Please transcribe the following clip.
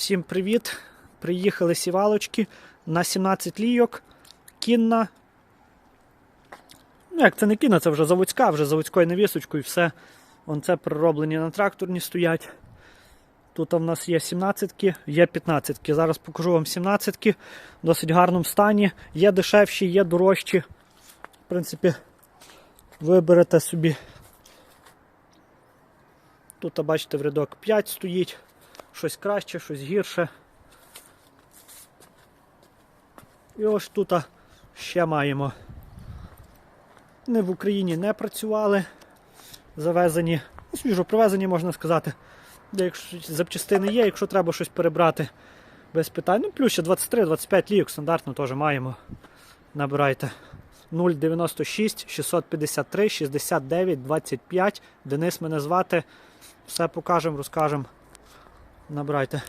Всім привіт! Приїхали сівалочки на 17 лійок. Кінна. Ну, як це не кінна, це вже заводська, вже заводською навісочкою все. Вон це пророблені на тракторні стоять. Тут у нас є 17-ки, є 15-ки. Зараз покажу вам 17-ки. В досить гарному стані. Є дешевші, є дорожчі. В принципі, виберете собі. Тут, бачите, в рядок 5 стоїть. Щось краще, щось гірше. І ось тут ще маємо. Не в Україні не працювали. Завезені, ну, свіжо привезені, можна сказати. Де якщо запчастини є, якщо треба щось перебрати без питань. Ну, плюс ще 23-25 лійок стандартно теж маємо. Набирайте 096 653 69 25. Денис мене звати. Все покажемо, розкажемо. Набирайте.